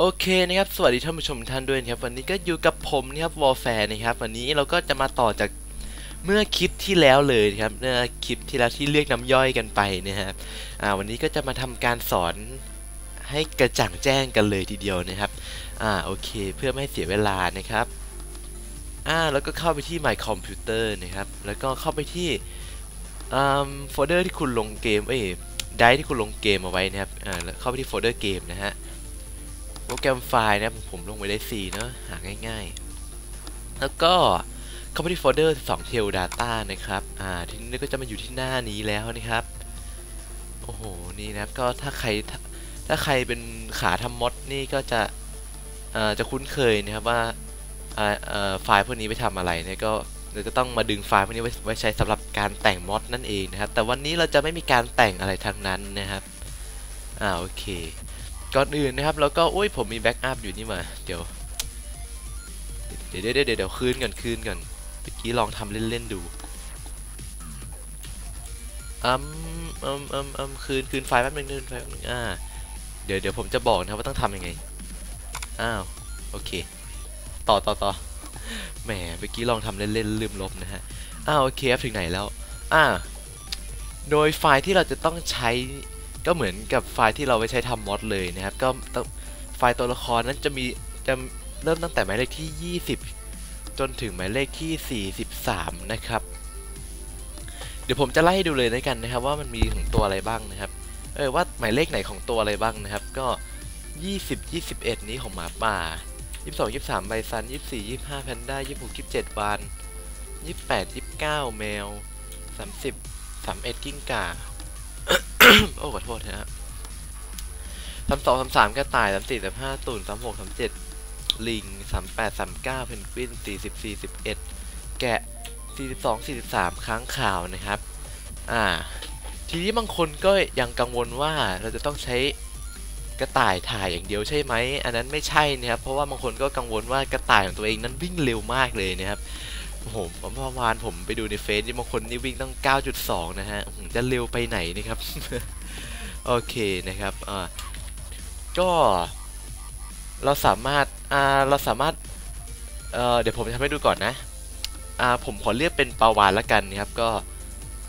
โอเคนะครับสวัสดีท่านผู้ชมท่านด้วยนะครับวันนี้ก็อยู่กับผมนะครับวอลแฟร์นะครับวันนี้เราก็จะมาต่อจากเมื่อคลิปที่แล้วเลยครับเมื่อคลิปที่แล้วที่เรียกน้ำย่อยกันไปนะครับอ่าวันนี้ก็จะมาทำการสอนให้กระจ่างแจ้งกันเลยทีเดียวนะครับอ่าโอเคเพื่อไม่ให้เสียเวลานะครับอ่าแล้วก็เข้าไปที่ My Computer นะครับแล้วก็เข้าไปที่อืมโฟลเดอร์ที่คุณลงเกมเอ้ยไดที่คุณลงเกมเอาไว้นะครับอ่าแล้วเข้าไปที่โฟลเดอร์เกมนะฮะ โปรแกรมไฟล์นะครับผมลงไว้ได้4เนอะหาง่ายๆ แล้วก็เข้าไปที่โฟลเดอร์2 tail data นะครับ อ่า ทีนี้ก็จะมาอยู่ที่หน้านี้แล้วนะครับ โอ้โห นี่นะครับ ก็ถ้าใคร ถ้าใครเป็นขาทำมอดนี่ก็จะ อ่า จะคุ้นเคยนะครับว่า อ่าอ่าไฟล์พวกนี้ไปทำอะไรเนี่ยก็ราจะต้องมาดึงไฟล์พวกนี้ไว้ใช้สำหรับการแต่งมอดนั่นเองนะครับ แต่วันนี้เราจะไม่มีการแต่งอะไรทั้งนั้นนะครับ อ่าโอเค ก่อนอื่นนะครับแล้วก็อุ้ยผมมีแบ็กอัพอยู่นี่มาเดี๋ยวเดี๋ยวเดี๋ยวเดี๋ยวคืนก่อนคืนก่อนเมื่อกี้ลองทำเล่นๆดูอืมอืมอืมอืมคืนคืนไฟล์แป๊บนึงคืนไฟล์แป๊บนึงอ่าเดี๋ยวเดี๋ยวผมจะบอกนะครับว่าต้องทำยังไงอ้าวโอเค ต่อต่อต่อแหมเมื่อกี้ลองทำเล่นๆลืมลบนะฮะอ้าวโอเคครับถึงไหนแล้วอ่าโดยไฟล์ที่เราจะต้องใช้ ก็เหมือนกับไฟล์ที่เราไว้ใช้ทำมอดเลยนะครับ ก็ไฟล์ตัวละครนั้นจะมีจะเริ่มตั้งแต่หมายเลขที่ 20 จนถึงหมายเลขที่ 43 นะครับ เดี๋ยวผมจะไล่ให้ดูเลยด้วยกันนะครับ ว่ามันมีของตัวอะไรบ้างนะครับ เออว่าหมายเลขไหนของตัวอะไรบ้างนะครับ ก็ 20 21 นี้ของหมาป่า 22 23ไบซัน 24 25 แพนด้า 26 27 วาน 28 29 แมว 30 31 กิ้งก่า โอ้ขอโทษนะครับสามสองสามสามกระต่ายสามสี่สามห้าตุ่นสามหกสามเจ็ดลิงสามแปดสามเก้าเพนกวินสี่สิบสี่สิบเอ็ดแกะสี่สิบสองสี่สิบสามค้างข่าวนะครับ อ่า ทีนี้บางคนก็ยังกังวลว่าเราจะต้องใช้กระต่ายถ่ายอย่างเดียวใช่ไหม อันนั้นไม่ใช่นะครับ เพราะว่าบางคนก็กังวลว่ากระต่ายของตัวเองนั้นวิ่งเร็วมากเลยนะครับ โอ้โหเมื่อวานผมไปดูในเฟซที่บางคนนี่วิ่งต้อง9.2 นะฮะจะเร็วไปไหนนะครับ โอเคนะครับอ่าก็เราสามารถอ่าเราสามารถเอ่อเดี๋ยวผมทำให้ดูก่อนนะอ่าผมขอเรียกเป็นปาวานละกันนะครับก็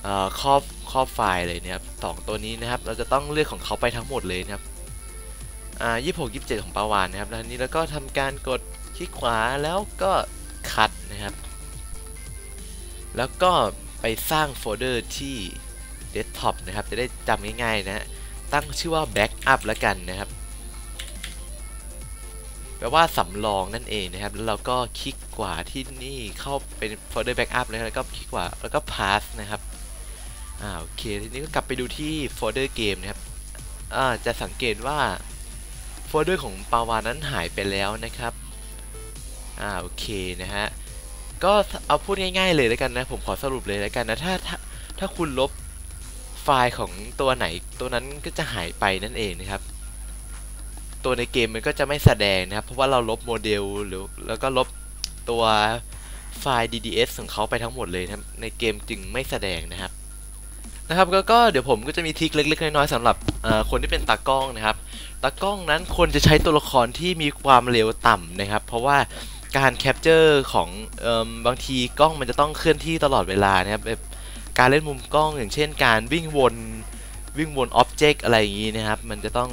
เอ่อครอบครอบไฟล์เลยนะครับสองตัวนี้นะครับ เราจะต้องเลือกของเขาไปทั้งหมดเลยนะครับอ่า26 27ของปาวานนะครับแล้วนี้แล้วก็ทำการกดคลิกขวาแล้วก็คัดนะครับ แล้วก็ไปสร้างโฟลเดอร์ที่เดสก์ท็อปนะครับ จะได้จำง่ายๆนะตั้งชื่อว่า Backup แล้วกันนะครับ แปลว่าสำรองนั่นเองนะครับ แล้วเราก็คลิกขวาที่นี่เข้าเป็นโฟลเดอร์ Backup เลยแล้วก็คลิกขวาแล้วก็ Pass นะครับอ่าโอเค ทีนี้ก็กลับไปดูที่โฟลเดอร์เกมนะครับอ่าจะสังเกตว่าโฟลเดอร์ของปาวานั้นหายไปแล้วนะครับ อ่าโอเคนะฮะ ก็เอาพูดง่าย ๆ เลยแล้วกันนะ ผมขอสรุปเลยแล้วกันนะถ้าถ้าถ้าคุณลบไฟล์ของตัวไหนตัวนั้นก็จะหายไปนั่นเองนะครับ ตัวในเกมมันก็จะไม่แสดงนะครับ เพราะว่าเราลบโมเดลหรือแล้วก็ลบตัวไฟล์ DDS ของเขาไปทั้งหมดเลยนะครับในเกมจึงไม่แสดงนะครับนะครับก็ก็เดี๋ยวผมก็จะมีทริคเล็กๆน้อยๆสำหรับคนที่เป็นตากล้องนะครับ ตากล้องนั้นควรจะใช้ตัวละครที่มีความเร็วต่ำนะครับ เพราะว่า การแคปเจอร์ของบางทีกล้องมันจะต้องเคลื่อนที่ตลอดเวลานะครับแบบการเล่นมุมกล้องอย่างเช่น การวิ่งวนวิ่งวนอ็อบเจกต์อะไรอย่างนี้นะครับ มันจะต้อง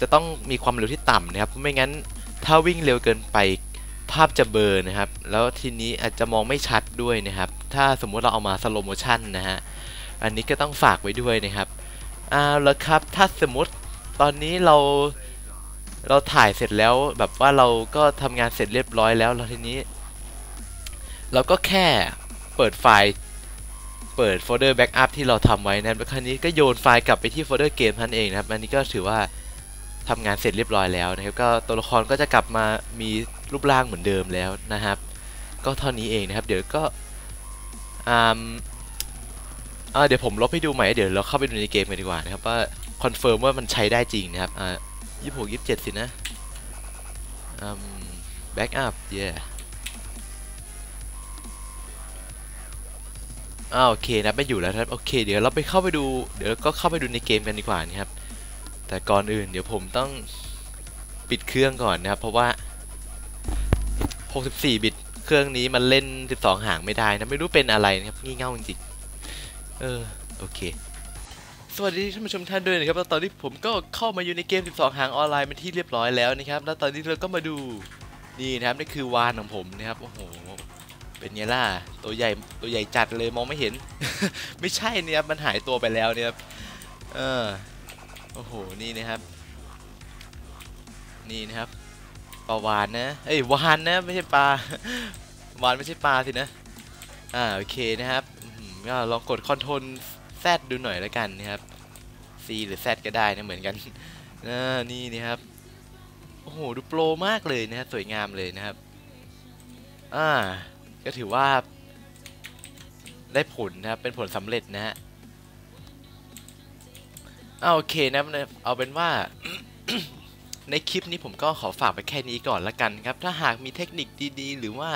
จะต้องมีความเร็วที่ต่ำนะครับ ไม่งั้นถ้าวิ่งเร็วเกินไปภาพจะเบลอนะครับ แล้วทีนี้อาจจะมองไม่ชัดด้วยนะครับ ถ้าสมมุติเราเอามาสโลโมชันนะฮะ อันนี้ก็ต้องฝากไว้ด้วยนะครับเอาละครับ ถ้าสมมติตอนนี้เรา เราถ่ายเสร็จแล้วแบบว่าเราก็ทำงานเสร็จเรียบร้อยแล้วแล้วทีนี้ เราก็แค่เปิดไฟล์เปิดโฟลเดอร์แบ็กอัพที่เราทำไว้นะครับแล้วคราวนี้ก็โยนไฟล์กลับไปที่โฟลเดอร์เกมนั่นเองนะครับอันนี้ก็ถือว่าทำงานเสร็จเรียบร้อยแล้วนะครับก็ตัวละครก็จะกลับมามีรูปร่างเหมือนเดิมแล้วนะครับ ก็เท่านี้เองนะครับ เดี๋ยวก็อ่าอ่าเดี๋ยวผมลบให้ดูใหม่เดี๋ยวเราเข้าไปดูในเกมกันดีกว่านะครับว่าคอนเฟิร์มว่ามันใช้ได้จริงนะครับอ่า ยี่สิบหกยี่สิบเจ็ดสินะอืมแบ็กอัพเย่อ่าโอเคนะไม่อยู่แล้วครับโอเค เดี๋ยวเราไปเข้าไปดูเดี๋ยวก็เข้าไปดูในเกมกันดีกว่านะครับ แต่ก่อนอื่นเดี๋ยวผมต้องปิดเครื่องก่อนนะครับ เพราะว่า 64 บิตเครื่องนี้มันเล่น 12 หางไม่ได้นะ ไม่รู้เป็นอะไรนะครับ งี่เง่าจริงๆเออ โอเค สวัสดีท่านผู้ชมท่านด้วยนะครับแล้วตอนนี้ผมก็เข้ามาอยู่ในเกม 12 หางออนไลน์เป็นที่เรียบร้อยแล้วนะครับแล้วตอนนี้เราก็มาดูนี่นะครับนี่คือวานของผมนะครับโอ้โหเป็นไงล่ะตัวใหญ่ตัวใหญ่จัดเลยมองไม่เห็น ไม่ใช่เนี่ยครับมันหายตัวไปแล้วเนี่ยครับเออโอ้โหนี่นะครับ นี่นะครับปลาวานนะเอ้ยวานนะไม่ใช่ปลาวานไม่ใช่ปลาสินะอ่าโอเคนะครับก็ลองกดคอนโทรล Z ดูหน่อยแล้วกันนะครับ C หรือ Z ก็ได้นะเหมือนกันนี่นะครับโอ้โหดูโปรมากเลยนะครับสวยงามเลยนะครับอ่าก็ถือว่า ได้ผลนะครับเป็นผลสำเร็จนะฮะอ่าโอเคนะเอาเป็นว่าในคลิปนี้ผมก็ขอฝากไปแค่นี้ก่อนละกันครับ ถ้าหากมีเทคนิคดีๆ หรือว่า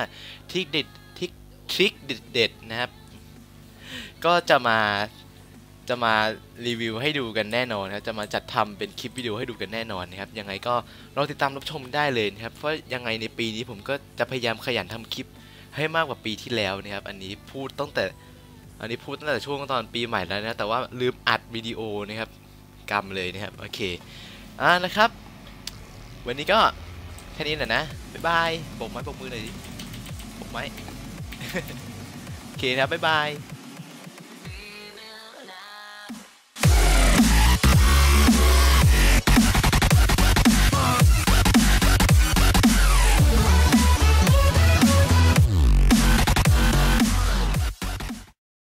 ทริคเด็ดทริคทริคเด็ดๆนะครับ ก็จะมา จะมารีวิวให้ดูกันแน่นอนครับจะมาจัดทำเป็นคลิปวิดีโอให้ดูกันแน่นอนนะครับยังไงก็ลอติดตามรับชมได้เลยนะครับเพราะยังไงในปีนี้ผมก็จะพยายามขยันทำคลิปให้มากกว่าปีที่แล้วนะครับอันนี้พูดตั้งแต่อันนี้พูดตั้งแต่ช่วงตอนปีใหม่แล้วนะแต่ว่าลืมอัดวิดีโอนะครับกรรมเลยนะครับโอเคอ่านะครับ วันนี้ก็แค่นี้แหละนะบ๊ายบายโบกไม้โบกมือหน่อยดิโบกไม้โอเคนะครับบ๊ายบาย